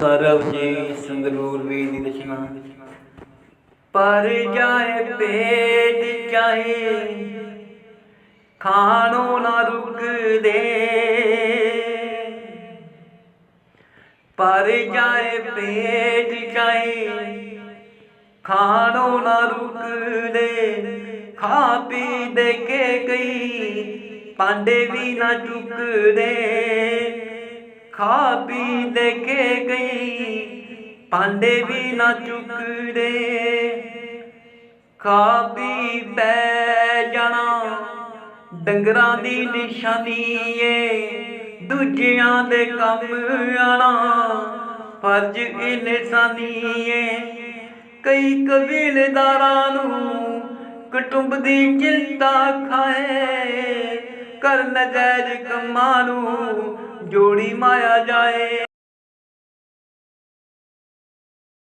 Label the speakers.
Speaker 1: ਸਰਬ ਜੀ ਸੰਗਰੂਰ ਵੀ ਦੀ ਰਚਨਾ ਪਰ ਜਾਏ ਪੇਟ ਚਾਹੇ, ਖਾਣੋ ਨਾ ਰੁਕਦੇ ਪਰ ਜਾਏ ਪੇਟ ਚਾਹੇ, ਖਾਣੋ ਨਾ ਰੁਕਦੇ ਖਾ ਪੀ ਦੇ ਕੇ ਗਈ ਪਾਂਡੇ ਵੀ ਨਾ ਚੁੱਕਦੇ ਖਾ ਪੀ ਦੇ ਕੇ ਗਈ। ਪਾਂਡੇ ਵੀ ਨਾ ਚੁੱਕਦੇ। ਖਾ ਪੀ ਪੈ ਜਾਣਾ। ਡੰਗਰਾਂ ਦੀ ਨਿਸ਼ਾਨੀ ਏ। ਦੂਜਿਆਂ ਦੇ ਕੰਮ ਆਣਾ। ਫਰਜ਼ ਇਨਸਾਨੀ ਏ। ਕਈ ਕਬੀਲਦਾਰਾਂ ਨੂੰ ਕੁਟੁੰਬ ਦੀ ਚਿੰਤਾ ਖਾਏ। ਕਰ ਨਜਾਇਜ਼ ਕੰਮਾਂ ਨੂੰ ਜੋੜੀ ਮਾਇਆ ਜਾਏ।